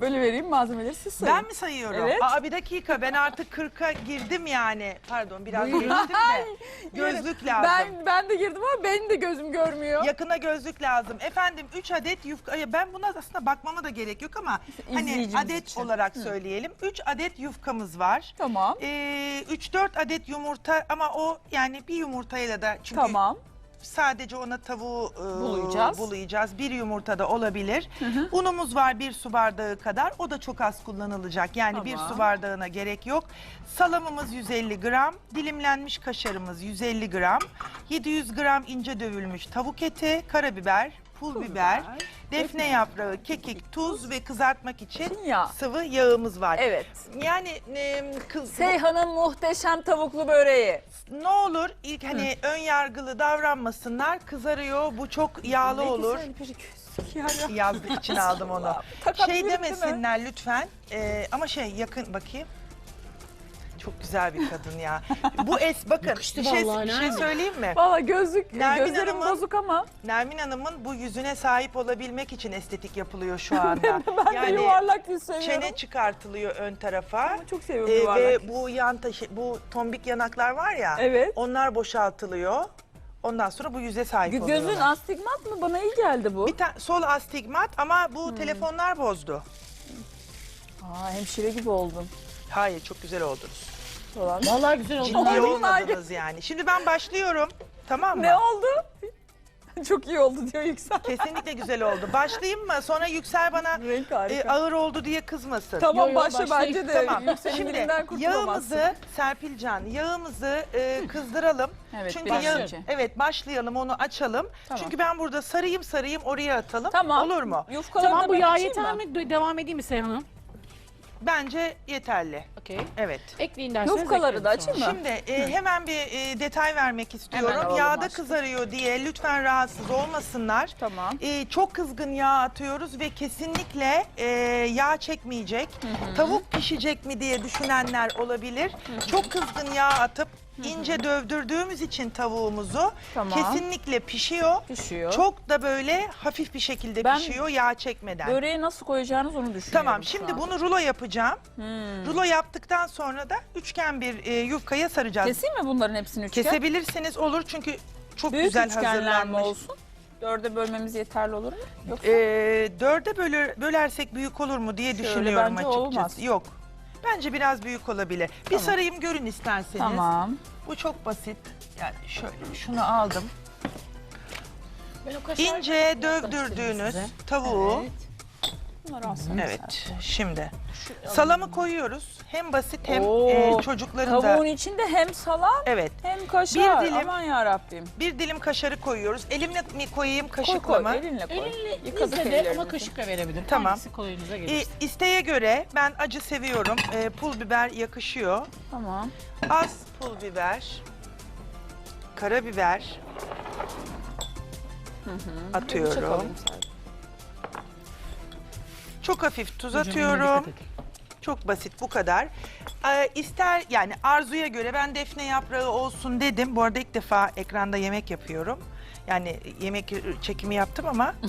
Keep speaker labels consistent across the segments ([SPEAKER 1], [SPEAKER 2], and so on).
[SPEAKER 1] Böyle vereyim malzemeleri siz sayın.
[SPEAKER 2] Ben mi sayıyorum?
[SPEAKER 1] Evet.
[SPEAKER 2] Aa bir dakika ben artık 40'a girdim yani. Pardon biraz
[SPEAKER 1] Buyurun.
[SPEAKER 2] geçtim de. Gözlük lazım.
[SPEAKER 1] Ben, ben de girdim ama benim de gözüm görmüyor.
[SPEAKER 2] Yakına gözlük lazım. Efendim 3 adet yufka. Ben buna aslında bakmama da gerek yok ama hani
[SPEAKER 1] İzleyicimiz
[SPEAKER 2] adet
[SPEAKER 1] için.
[SPEAKER 2] olarak söyleyelim. 3 adet yufkamız var.
[SPEAKER 1] Tamam.
[SPEAKER 2] Ee, 3-4 adet yumurta ama o yani bir yumurtayla da çünkü
[SPEAKER 1] Tamam.
[SPEAKER 2] Sadece ona tavuğu e,
[SPEAKER 1] Bulayacağız.
[SPEAKER 2] bulayacağız. Bir yumurta da olabilir. Unumuz var bir su bardağı kadar. O da çok az kullanılacak. Yani bir
[SPEAKER 1] Tamam.
[SPEAKER 2] su bardağına gerek yok. Salamımız 150 gram. Dilimlenmiş kaşarımız 150 gram. 700 gram ince dövülmüş tavuk eti, karabiber, pul,
[SPEAKER 1] Pul
[SPEAKER 2] biber,
[SPEAKER 1] biber,
[SPEAKER 2] defne yaprağı, kekik, tuz ve kızartmak için
[SPEAKER 1] Yağ.
[SPEAKER 2] sıvı yağımız var.
[SPEAKER 1] Evet.
[SPEAKER 2] Yani e, kız
[SPEAKER 1] Seyhan'ın muhteşem tavuklu böreği.
[SPEAKER 2] ne olur ilk hani ön yargılı davranmasınlar. Kızarıyor. Bu çok yağlı olur. Yazdı için aldım onu. Şey
[SPEAKER 1] değil mi?
[SPEAKER 2] demesinler lütfen. Ee, ama şey yakın bakayım. Çok güzel bir kadın ya. Bu es bakın
[SPEAKER 3] Yakıştı
[SPEAKER 2] bir şey,
[SPEAKER 3] vallahi,
[SPEAKER 2] bir şey
[SPEAKER 3] Nermin.
[SPEAKER 2] söyleyeyim mi?
[SPEAKER 1] Valla gözlük,
[SPEAKER 2] Nermin
[SPEAKER 1] gözlerim
[SPEAKER 2] Hanım'ın-
[SPEAKER 1] bozuk ama
[SPEAKER 2] Nermin Hanım'ın bu yüzüne sahip olabilmek için estetik yapılıyor şu anda.
[SPEAKER 1] ben de yuvarlak yüz seviyorum.
[SPEAKER 2] çene çıkartılıyor ön tarafa.
[SPEAKER 1] Ama çok seviyorum
[SPEAKER 2] Ee,
[SPEAKER 1] yuvarlak
[SPEAKER 2] ve
[SPEAKER 1] yüz.
[SPEAKER 2] bu yan taşı, bu tombik yanaklar var ya.
[SPEAKER 1] Evet.
[SPEAKER 2] Onlar boşaltılıyor. Ondan sonra bu yüze sahip
[SPEAKER 1] Gö-
[SPEAKER 2] oluyorlar.
[SPEAKER 1] Gözün astigmat mı? Bana iyi geldi bu.
[SPEAKER 2] Bir tane sol astigmat ama
[SPEAKER 1] Hmm.
[SPEAKER 2] bu telefonlar bozdu.
[SPEAKER 1] Aa, hemşire gibi oldun.
[SPEAKER 2] Hayır çok güzel oldunuz.
[SPEAKER 1] Falan.
[SPEAKER 3] Vallahi güzel oldu.
[SPEAKER 2] Ciddi
[SPEAKER 1] Oldu.
[SPEAKER 2] olmadınız yani. Şimdi ben başlıyorum. Tamam mı?
[SPEAKER 1] Ne oldu? Çok iyi oldu diyor Yüksel.
[SPEAKER 2] Kesinlikle güzel oldu. Başlayayım mı? Sonra Yüksel bana
[SPEAKER 1] Renk
[SPEAKER 2] e,
[SPEAKER 1] harika.
[SPEAKER 2] ağır oldu diye kızmasın.
[SPEAKER 1] tamam
[SPEAKER 3] Yo, yo,
[SPEAKER 1] başla
[SPEAKER 3] başlayın.
[SPEAKER 1] bence de.
[SPEAKER 2] Tamam.
[SPEAKER 1] Yüksel'in
[SPEAKER 2] Şimdi
[SPEAKER 1] dilinden kurtulamazsın.
[SPEAKER 2] yağımızı Serpilcan, yağımızı e, kızdıralım.
[SPEAKER 1] Evet,
[SPEAKER 2] Çünkü
[SPEAKER 1] biraz
[SPEAKER 2] yağ-
[SPEAKER 1] önce.
[SPEAKER 2] evet başlayalım onu açalım.
[SPEAKER 1] Tamam.
[SPEAKER 2] Çünkü ben burada sarayım sarayım oraya atalım.
[SPEAKER 1] Tamam.
[SPEAKER 2] Olur mu?
[SPEAKER 1] Yufkaları
[SPEAKER 3] Tamam bu
[SPEAKER 1] ben
[SPEAKER 3] yağ
[SPEAKER 1] açayım
[SPEAKER 3] yeter
[SPEAKER 1] mı?
[SPEAKER 3] mi? De- Devam edeyim mi Seyhan Hanım?
[SPEAKER 2] Bence yeterli.
[SPEAKER 3] Okey.
[SPEAKER 2] Evet.
[SPEAKER 3] Ekleyin derseniz
[SPEAKER 1] Yufkaları da
[SPEAKER 3] ekleyin sonra.
[SPEAKER 1] açayım mı?
[SPEAKER 2] Şimdi e, hemen bir e, detay vermek istiyorum.
[SPEAKER 1] alalım
[SPEAKER 2] Yağda
[SPEAKER 1] aşkım.
[SPEAKER 2] kızarıyor diye lütfen rahatsız olmasınlar.
[SPEAKER 1] Tamam.
[SPEAKER 2] E, çok kızgın yağ atıyoruz ve kesinlikle e, yağ çekmeyecek. Tavuk pişecek mi diye düşünenler olabilir. Çok kızgın yağ atıp ince dövdürdüğümüz için tavuğumuzu
[SPEAKER 1] Tamam.
[SPEAKER 2] kesinlikle pişiyor.
[SPEAKER 1] Pişiyor.
[SPEAKER 2] Çok da böyle hafif bir şekilde
[SPEAKER 1] Ben
[SPEAKER 2] pişiyor yağ çekmeden.
[SPEAKER 1] Böreği nasıl koyacağınız onu düşünüyorum
[SPEAKER 2] Tamam
[SPEAKER 1] şu
[SPEAKER 2] şimdi
[SPEAKER 1] an.
[SPEAKER 2] bunu rulo yapacağım.
[SPEAKER 1] Hmm.
[SPEAKER 2] Rulo yaptıktan sonra da üçgen bir e, yufkaya saracağız.
[SPEAKER 1] Keseyim mi bunların hepsini üçgen?
[SPEAKER 2] Kesebilirsiniz olur çünkü çok
[SPEAKER 1] Büyük
[SPEAKER 2] güzel
[SPEAKER 1] üçgenler mi
[SPEAKER 2] hazırlanmış.
[SPEAKER 1] olsun? Dörde bölmemiz yeterli olur mu? Yoksa
[SPEAKER 2] Ee, dörde bölür, bölersek büyük olur mu diye
[SPEAKER 1] Şöyle
[SPEAKER 2] düşünüyorum
[SPEAKER 1] bence
[SPEAKER 2] açıkçası.
[SPEAKER 1] olmaz.
[SPEAKER 2] Yok. Bence biraz büyük olabilir. Bir
[SPEAKER 1] Tamam.
[SPEAKER 2] sarayım görün isterseniz.
[SPEAKER 1] tamam.
[SPEAKER 2] Bu çok basit. Yani şöyle şunu aldım.
[SPEAKER 3] Ben o kaşar-
[SPEAKER 2] İnce dövdürdüğünüz tavuğu.
[SPEAKER 3] Evet.
[SPEAKER 1] Bunları alsana
[SPEAKER 2] Evet. Şimdi salamı koyuyoruz. Hem basit hem
[SPEAKER 1] Oo,
[SPEAKER 2] e, çocukların
[SPEAKER 1] Tavuğun
[SPEAKER 2] da.
[SPEAKER 1] içinde hem salam
[SPEAKER 2] Evet.
[SPEAKER 1] hem kaşar.
[SPEAKER 2] Bir dilim-
[SPEAKER 1] Aman yarabbim.
[SPEAKER 2] Bir dilim kaşarı koyuyoruz. Elimle mi koyayım
[SPEAKER 1] Koy
[SPEAKER 2] kaşıkla
[SPEAKER 1] koy
[SPEAKER 2] mı?
[SPEAKER 1] elinle koy.
[SPEAKER 3] Elinle
[SPEAKER 1] Yıkadık
[SPEAKER 3] de ama kaşıkla verebilir.
[SPEAKER 2] Tamam.
[SPEAKER 3] Hangisi kolayınıza
[SPEAKER 2] E,
[SPEAKER 3] gelir?
[SPEAKER 2] isteğe göre ben acı seviyorum. E, pul biber yakışıyor.
[SPEAKER 1] Tamam.
[SPEAKER 2] Az pul biber, karabiber atıyorum. Çok hafif tuz
[SPEAKER 3] Hocam,
[SPEAKER 2] atıyorum. Çok basit bu kadar. Ee, ister yani arzuya göre ben defne yaprağı olsun dedim. Bu arada ilk defa ekranda yemek yapıyorum. Yani yemek çekimi yaptım ama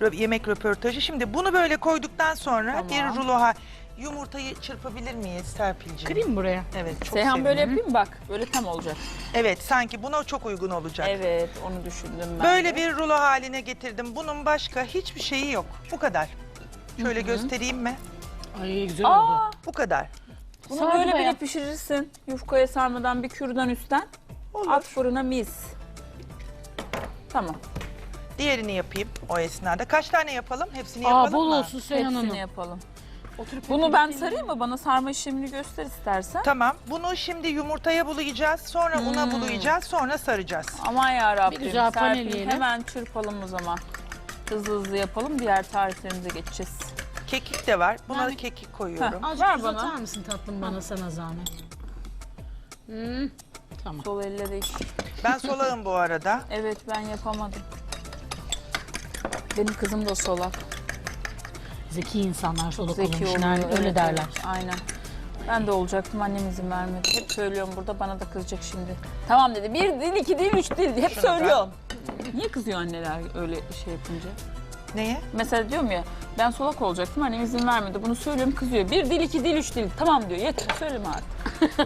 [SPEAKER 2] rö- yemek röportajı. Şimdi bunu böyle koyduktan sonra
[SPEAKER 1] Tamam.
[SPEAKER 2] bir rulo ha- yumurtayı çırpabilir miyiz Serpil'ciğim?
[SPEAKER 3] Kırayım mı buraya?
[SPEAKER 2] Evet çok
[SPEAKER 1] Seyhan böyle
[SPEAKER 2] sevinirim.
[SPEAKER 1] yapayım mı? bak. Böyle tam olacak.
[SPEAKER 2] Evet sanki buna çok uygun olacak.
[SPEAKER 1] Evet onu düşündüm ben
[SPEAKER 2] Böyle
[SPEAKER 1] de.
[SPEAKER 2] bir rulo haline getirdim. Bunun başka hiçbir şeyi yok. Bu kadar. Şöyle göstereyim mi?
[SPEAKER 3] Ay güzel oldu.
[SPEAKER 1] Aa,
[SPEAKER 2] Bu kadar.
[SPEAKER 1] bunu
[SPEAKER 3] Sarma
[SPEAKER 1] böyle bile pişirirsin. Yufkaya sarmadan bir kürdan üstten.
[SPEAKER 2] Olur.
[SPEAKER 1] At fırına mis. Tamam.
[SPEAKER 2] Diğerini yapayım o esnada. Kaç tane yapalım? Hepsini
[SPEAKER 3] Aa
[SPEAKER 2] yapalım
[SPEAKER 3] bol
[SPEAKER 2] mı?
[SPEAKER 3] olsun Seyhan Hanım.
[SPEAKER 1] Hepsini yapalım.
[SPEAKER 3] Oturup
[SPEAKER 1] Bunu
[SPEAKER 3] yapayım.
[SPEAKER 1] ben sarayım mı? Bana sarma işlemini göster istersen.
[SPEAKER 2] Tamam. Bunu şimdi yumurtaya bulayacağız. Sonra una
[SPEAKER 1] Hmm.
[SPEAKER 2] bulayacağız. Sonra saracağız.
[SPEAKER 1] Aman ya Rabbim.
[SPEAKER 3] Bir güzel
[SPEAKER 1] Serpil,
[SPEAKER 3] panelleyelim.
[SPEAKER 1] Hemen çırpalım o zaman. Hızlı hızlı yapalım. Diğer tariflerimize geçeceğiz.
[SPEAKER 2] Kekik de var. Buna
[SPEAKER 3] Yani-
[SPEAKER 2] kekik koyuyorum.
[SPEAKER 3] Azıcık
[SPEAKER 1] Ver bana.
[SPEAKER 3] atar mısın tatlım bana sana zahmet? Hmm, tamam.
[SPEAKER 1] Sol elle de iş.
[SPEAKER 2] Ben solağım bu arada.
[SPEAKER 1] Evet ben yapamadım. Benim kızım da solak.
[SPEAKER 3] Zeki insanlar solak
[SPEAKER 1] Zeki
[SPEAKER 3] olmuş.
[SPEAKER 1] oluyor. Evet,
[SPEAKER 3] öyle derler.
[SPEAKER 1] evet, aynen. Ben de olacaktım annem izin vermedi. Hep söylüyorum burada bana da kızacak şimdi. Tamam dedi. Bir dil, iki dil, üç dil. Hep
[SPEAKER 2] da-
[SPEAKER 1] söylüyorum. Niye kızıyor anneler öyle şey yapınca?
[SPEAKER 2] Neye?
[SPEAKER 1] Mesela diyorum ya ben solak olacaktım annem izin vermedi. Bunu söylüyorum kızıyor. Bir dil iki dil üç dil. Tamam diyor yeter söyleme artık.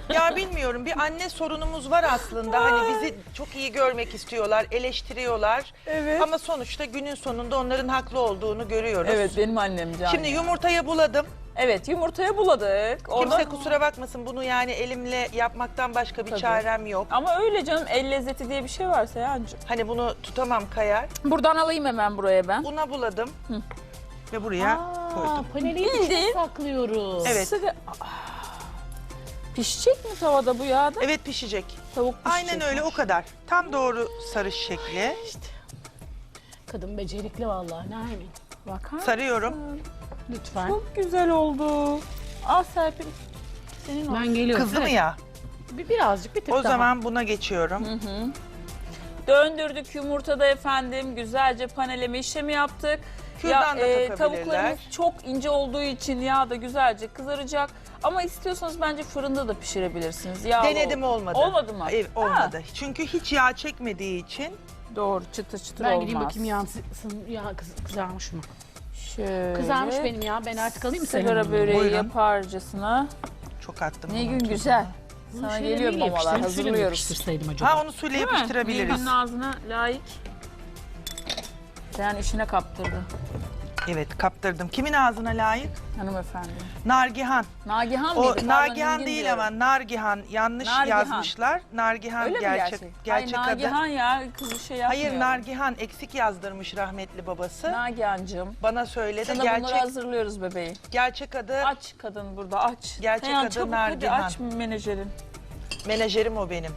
[SPEAKER 2] Ya bilmiyorum bir anne sorunumuz var aslında. Hani bizi çok iyi görmek istiyorlar, eleştiriyorlar.
[SPEAKER 1] Evet.
[SPEAKER 2] Ama sonuçta günün sonunda onların haklı olduğunu görüyoruz.
[SPEAKER 1] Evet benim annem can.
[SPEAKER 2] Şimdi yumurtaya buladım.
[SPEAKER 1] Evet yumurtaya buladık.
[SPEAKER 2] Kimse kusura bakmasın bunu yani elimle yapmaktan başka bir
[SPEAKER 1] Tabii.
[SPEAKER 2] çarem yok.
[SPEAKER 1] Ama öyle canım el lezzeti diye bir şey var Seyhancığım.
[SPEAKER 2] Hani bunu tutamam kayar.
[SPEAKER 1] Buradan alayım hemen buraya ben.
[SPEAKER 2] Una buladım. Ve buraya
[SPEAKER 3] Aa,
[SPEAKER 2] koydum.
[SPEAKER 3] paneli
[SPEAKER 1] Bildiğin-
[SPEAKER 3] içine saklıyoruz.
[SPEAKER 2] Evet.
[SPEAKER 1] Pişecek mi tavada bu yağda?
[SPEAKER 2] Evet pişecek.
[SPEAKER 1] Tavuk pişecek.
[SPEAKER 2] Aynen öyle o kadar. Tam doğru sarış şekli.
[SPEAKER 3] Kadın becerikli vallahi Nermin.
[SPEAKER 1] Bakar
[SPEAKER 2] Sarıyorum.
[SPEAKER 1] mısın?
[SPEAKER 3] Lütfen.
[SPEAKER 1] Çok güzel oldu. Al Serpil. Senin olsun.
[SPEAKER 3] Ben geliyorum.
[SPEAKER 2] Kızdı mı
[SPEAKER 3] Evet.
[SPEAKER 2] ya?
[SPEAKER 3] Bir, birazcık bir tık
[SPEAKER 2] O
[SPEAKER 3] daha.
[SPEAKER 2] zaman buna geçiyorum.
[SPEAKER 1] Döndürdük yumurtada efendim. Güzelce paneleme işlemi yaptık.
[SPEAKER 2] Kürdan da takabilirler.
[SPEAKER 1] Tavuklarımız çok ince olduğu için yağ da güzelce kızaracak. Ama istiyorsanız bence fırında da pişirebilirsiniz. Yağlı
[SPEAKER 2] Denedim olmadı.
[SPEAKER 1] Olmadı mı?
[SPEAKER 2] Evet olmadı. Çünkü hiç yağ çekmediği için
[SPEAKER 1] doğru çıtır çıtır
[SPEAKER 3] Ben
[SPEAKER 1] olmaz.
[SPEAKER 3] gideyim bakayım yansın, ya kız, kızarmış mı?
[SPEAKER 1] Şöyle.
[SPEAKER 3] Kızarmış benim ya. Ben artık alayım mı senin?
[SPEAKER 1] Sigara böreği
[SPEAKER 2] Buyurun.
[SPEAKER 1] yaparcasına.
[SPEAKER 2] çok attım.
[SPEAKER 1] Ne
[SPEAKER 2] bunu.
[SPEAKER 1] gün güzel. Sana
[SPEAKER 3] şöyle
[SPEAKER 1] geliyor
[SPEAKER 3] neyle
[SPEAKER 1] mamalar
[SPEAKER 3] yapıştırayım, suyla mı
[SPEAKER 1] hazırlıyoruz.
[SPEAKER 3] yapıştırsaydım acaba?
[SPEAKER 2] Ha onu suyla
[SPEAKER 1] Değil mi?
[SPEAKER 2] yapıştırabiliriz.
[SPEAKER 1] Nilgün'ün ağzına layık. Sen işine kaptırdı
[SPEAKER 2] Evet kaptırdım. Kimin ağzına layık?
[SPEAKER 1] hanımefendi.
[SPEAKER 2] Nargihan.
[SPEAKER 1] Nagihan
[SPEAKER 2] O
[SPEAKER 1] mıydı? Pardon,
[SPEAKER 2] Nagihan değil
[SPEAKER 1] diyorum.
[SPEAKER 2] ama Nargihan. Yanlış
[SPEAKER 1] Nargihan.
[SPEAKER 2] yazmışlar. Nargihan
[SPEAKER 1] Öyle
[SPEAKER 2] gerçek
[SPEAKER 1] mi gerçek?
[SPEAKER 2] gerçek
[SPEAKER 1] Hayır,
[SPEAKER 2] adı.
[SPEAKER 1] Nagihan ya kızı şey yapmıyor.
[SPEAKER 2] Hayır Nargihan eksik yazdırmış rahmetli babası.
[SPEAKER 1] Nagihan'cığım.
[SPEAKER 2] Bana söyledi.
[SPEAKER 1] Sana bunları
[SPEAKER 2] Gerçek
[SPEAKER 1] hazırlıyoruz bebeğim.
[SPEAKER 2] gerçek adı
[SPEAKER 1] Aç kadın burada aç.
[SPEAKER 2] Gerçek
[SPEAKER 1] Seyhan,
[SPEAKER 2] adı
[SPEAKER 1] çabuk hadi
[SPEAKER 2] Nagihan.
[SPEAKER 1] aç menajerin.
[SPEAKER 2] menajerim o benim.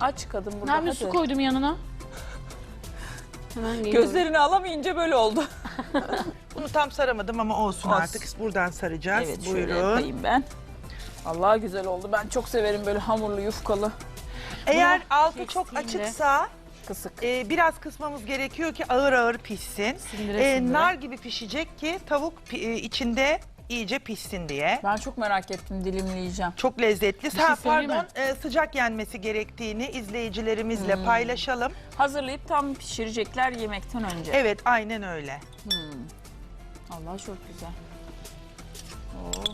[SPEAKER 1] Aç kadın burada
[SPEAKER 3] Nermin
[SPEAKER 1] hadi.
[SPEAKER 3] su koydum yanına. Hemen geliyorum.
[SPEAKER 1] Gözlerini alamayınca böyle oldu.
[SPEAKER 2] Bunu tam saramadım ama olsun,
[SPEAKER 1] Olsun.
[SPEAKER 2] artık buradan saracağız.
[SPEAKER 1] Evet şöyle
[SPEAKER 2] Buyurun.
[SPEAKER 1] yapayım ben. Allah güzel oldu. Ben çok severim böyle hamurlu yufkalı
[SPEAKER 2] Eğer altı çok açıksa
[SPEAKER 1] kısık.
[SPEAKER 2] e, biraz kısmamız gerekiyor ki ağır ağır pişsin.
[SPEAKER 3] Sindire
[SPEAKER 2] E,
[SPEAKER 3] sindire.
[SPEAKER 2] nar gibi pişecek ki tavuk pi- e, içinde iyice pişsin diye.
[SPEAKER 1] Ben çok merak ettim dilimleyeceğim.
[SPEAKER 2] Çok lezzetli.
[SPEAKER 3] şey
[SPEAKER 2] Ha,
[SPEAKER 3] söyleyeyim mi?
[SPEAKER 2] pardon e, sıcak yenmesi gerektiğini izleyicilerimizle
[SPEAKER 1] Hmm.
[SPEAKER 2] paylaşalım.
[SPEAKER 1] Hazırlayıp tam pişirecekler yemekten önce.
[SPEAKER 2] Evet aynen öyle.
[SPEAKER 1] Allah çok güzel. Oo.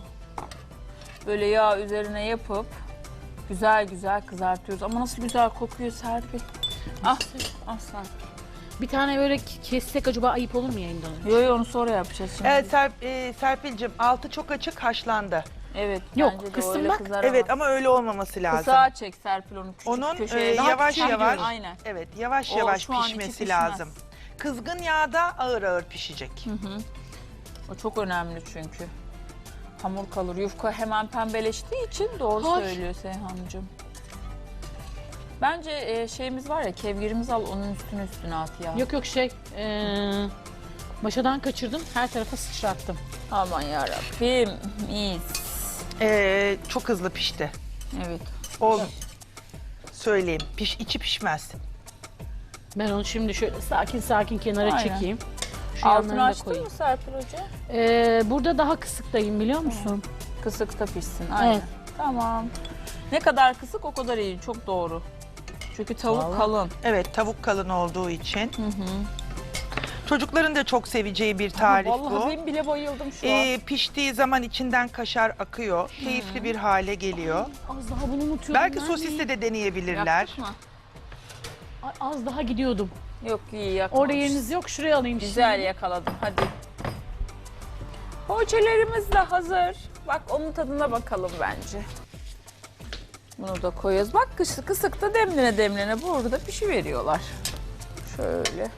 [SPEAKER 1] Böyle yağ üzerine yapıp güzel güzel kızartıyoruz. Ama nasıl güzel kokuyor Serpil. Ah, ah Serpil.
[SPEAKER 3] Bir tane böyle kessek acaba ayıp olur mu yayında?
[SPEAKER 1] Yo yo onu sonra yapacağız şimdi.
[SPEAKER 2] Evet Serp, e, Serpil'cim altı çok açık haşlandı.
[SPEAKER 1] Evet.
[SPEAKER 3] Yok,
[SPEAKER 1] bence de
[SPEAKER 3] kısım
[SPEAKER 1] öyle
[SPEAKER 3] bak.
[SPEAKER 1] kızaramaz.
[SPEAKER 2] Evet ama öyle olmaması lazım.
[SPEAKER 1] Kısağa çek Serpil onu küçük
[SPEAKER 2] Onun
[SPEAKER 1] köşeye.
[SPEAKER 2] e,
[SPEAKER 1] Daha
[SPEAKER 2] yavaş
[SPEAKER 1] küçük
[SPEAKER 2] yavaş
[SPEAKER 1] Aynen.
[SPEAKER 2] evet yavaş
[SPEAKER 1] O
[SPEAKER 2] yavaş
[SPEAKER 1] şu an içi
[SPEAKER 2] pişmesi
[SPEAKER 1] pişmez.
[SPEAKER 2] lazım. Kızgın yağda ağır ağır pişecek.
[SPEAKER 1] O çok önemli çünkü. Hamur kalır. Yufka hemen pembeleştiği için doğru
[SPEAKER 3] Hoş.
[SPEAKER 1] söylüyor Seyhancığım. Bence e, şeyimiz var ya kevgirimiz al onun üstüne üstüne at ya.
[SPEAKER 3] Yok yok şey. Ee, maşadan kaçırdım. Her tarafa sıçrattım.
[SPEAKER 1] Aman yarabbim. Mis.
[SPEAKER 2] E, çok hızlı pişti.
[SPEAKER 1] Evet.
[SPEAKER 2] O söyleyeyim. Piş, içi pişmez.
[SPEAKER 3] Ben onu şimdi şöyle sakin sakin kenara
[SPEAKER 1] Aynen.
[SPEAKER 3] çekeyim. Şu
[SPEAKER 1] Altını
[SPEAKER 3] yanlarını da
[SPEAKER 1] açtın
[SPEAKER 3] koyayım.
[SPEAKER 1] mı Serpil Hoca?
[SPEAKER 3] Ee, burada daha kısıktayım biliyor musun?
[SPEAKER 1] Kısıkta pişsin. Aynen.
[SPEAKER 3] Evet.
[SPEAKER 1] Tamam. Ne kadar kısık o kadar iyi. Çok doğru. Çünkü tavuk
[SPEAKER 3] Vallahi.
[SPEAKER 1] kalın.
[SPEAKER 2] Evet tavuk kalın olduğu için. Çocukların da çok seveceği bir tarif
[SPEAKER 1] Vallahi
[SPEAKER 2] bu.
[SPEAKER 1] ben bile bayıldım şu an.
[SPEAKER 2] E, piştiği zaman içinden kaşar akıyor. Keyifli bir hale geliyor.
[SPEAKER 3] Az daha bunu unutuyorum.
[SPEAKER 2] Belki
[SPEAKER 3] ben
[SPEAKER 2] sosisle de deneyebilirler.
[SPEAKER 1] Yaptık mı?
[SPEAKER 3] Ay, Az daha gidiyordum.
[SPEAKER 1] Yok iyi yakalamış.
[SPEAKER 3] Orada yeriniz yok şuraya alayım
[SPEAKER 1] Güzel
[SPEAKER 3] şimdi.
[SPEAKER 1] yakaladım hadi. Poğaçalarımız de hazır. Bak onun tadına bakalım bence. Bunu da koyuyoruz. Bak kısı kısıkta demlene demlene burada pişi veriyorlar. Şöyle. Şöyle.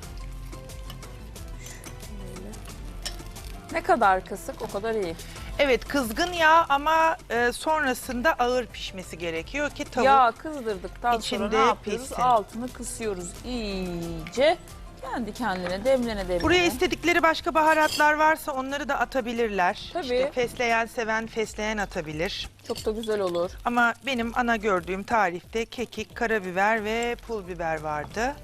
[SPEAKER 1] Ne kadar kısık o kadar iyi.
[SPEAKER 2] Evet kızgın yağ ama e, sonrasında ağır pişmesi gerekiyor ki tavuk
[SPEAKER 1] Yağ kızdırdıktan sonra
[SPEAKER 2] içinde
[SPEAKER 1] ne yapıyoruz?
[SPEAKER 2] pişsin.
[SPEAKER 1] Altını kısıyoruz iyice. Kendi kendine demlene demlene.
[SPEAKER 2] Buraya istedikleri başka baharatlar varsa onları da atabilirler.
[SPEAKER 1] Tabii.
[SPEAKER 2] İşte fesleğen seven fesleğen atabilir.
[SPEAKER 1] Çok da güzel olur.
[SPEAKER 2] Ama benim ana gördüğüm tarifte kekik, karabiber ve pul biber vardı.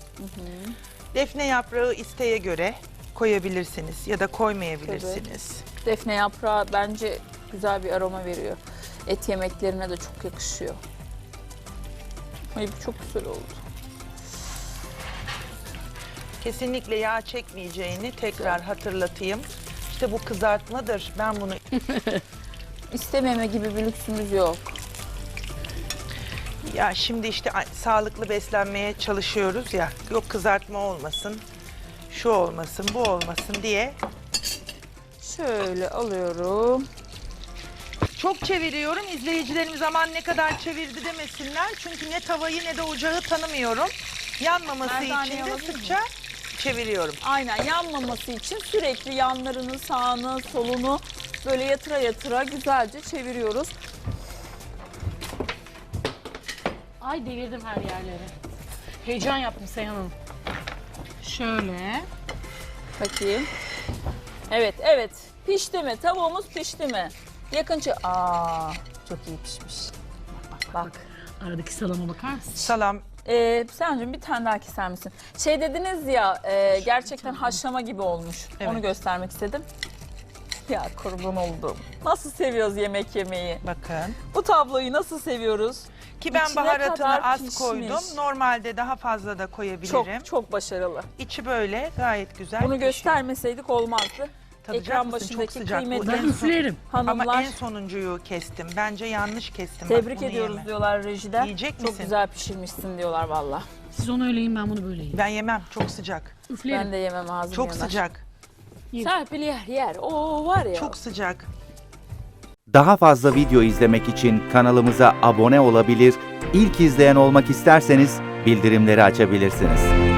[SPEAKER 2] Defne yaprağı isteğe göre koyabilirsiniz ya da koymayabilirsiniz.
[SPEAKER 1] Defne yaprağı bence güzel bir aroma veriyor. Et yemeklerine de çok yakışıyor. Ay bu çok güzel oldu.
[SPEAKER 2] Kesinlikle yağ çekmeyeceğini tekrar hatırlatayım. İşte bu kızartmadır. Ben bunu
[SPEAKER 1] İstememe gibi bir lüksümüz yok.
[SPEAKER 2] ya şimdi işte a- sağlıklı beslenmeye çalışıyoruz ya. Yok kızartma olmasın. Şu olmasın, bu olmasın diye
[SPEAKER 1] Şöyle alıyorum.
[SPEAKER 2] Çok çeviriyorum. İzleyicilerimiz aman ne kadar çevirdi demesinler. Çünkü ne tavayı ne de ocağı tanımıyorum. Yanmaması
[SPEAKER 1] Merdaneyi
[SPEAKER 2] için de
[SPEAKER 1] alabilir miyim?
[SPEAKER 2] sıkça çeviriyorum.
[SPEAKER 1] Aynen yanmaması için sürekli yanlarını, sağını, solunu böyle yatıra yatıra güzelce çeviriyoruz.
[SPEAKER 3] Ay devirdim her yerleri. Heyecan yaptım Seyhan Hanım. Şöyle.
[SPEAKER 1] Bakayım. Evet, evet. Pişti mi? Tavuğumuz pişti mi? Yakınca... Aa, çok iyi pişmiş. Bak.
[SPEAKER 3] Aradaki salama bakar mısın?
[SPEAKER 2] Salam
[SPEAKER 1] Ee, Seyancığım bir tane daha keser misin? Şey dediniz ya, e, gerçekten haşlama gibi olmuş.
[SPEAKER 2] Evet.
[SPEAKER 1] Onu göstermek istedim. Ya kurban oldum. Nasıl seviyoruz yemek yemeyi?
[SPEAKER 2] bakın.
[SPEAKER 1] Bu tabloyu nasıl seviyoruz?
[SPEAKER 2] Ki ben
[SPEAKER 1] İçine
[SPEAKER 2] baharatını az
[SPEAKER 1] pişmiş.
[SPEAKER 2] koydum. Normalde daha fazla da
[SPEAKER 1] Çok
[SPEAKER 2] koyabilirim.
[SPEAKER 1] çok başarılı.
[SPEAKER 2] İçi böyle gayet güzel.
[SPEAKER 1] Bunu
[SPEAKER 2] pişiyor.
[SPEAKER 1] göstermeseydik olmazdı.
[SPEAKER 2] Tadacak
[SPEAKER 1] Ekran
[SPEAKER 2] mısın? Çok
[SPEAKER 1] başındaki
[SPEAKER 2] sıcak. Bu
[SPEAKER 1] kıymetli
[SPEAKER 2] en
[SPEAKER 3] Ben
[SPEAKER 2] son-
[SPEAKER 3] üflerim.
[SPEAKER 2] Ama
[SPEAKER 1] hanımlar
[SPEAKER 2] en sonuncuyu kestim. Bence yanlış kestim. Bak,
[SPEAKER 1] tebrik
[SPEAKER 2] bunu
[SPEAKER 1] ediyoruz
[SPEAKER 2] yeme.
[SPEAKER 1] diyorlar rejiden.
[SPEAKER 2] Yiyecek
[SPEAKER 1] Çok
[SPEAKER 2] misin?
[SPEAKER 1] güzel pişirmişsin diyorlar valla.
[SPEAKER 3] Siz onu öyle yiyin ben bunu böyle yiyeyim.
[SPEAKER 2] Ben yemem. Çok sıcak.
[SPEAKER 3] Üflerim.
[SPEAKER 1] Ben de yemem ağzım
[SPEAKER 2] Çok
[SPEAKER 1] yanar.
[SPEAKER 2] sıcak.
[SPEAKER 1] Serpil yer yer. Oo var ya.
[SPEAKER 2] Çok sıcak.
[SPEAKER 4] Daha fazla video izlemek için kanalımıza abone olabilir, ilk izleyen olmak isterseniz bildirimleri açabilirsiniz.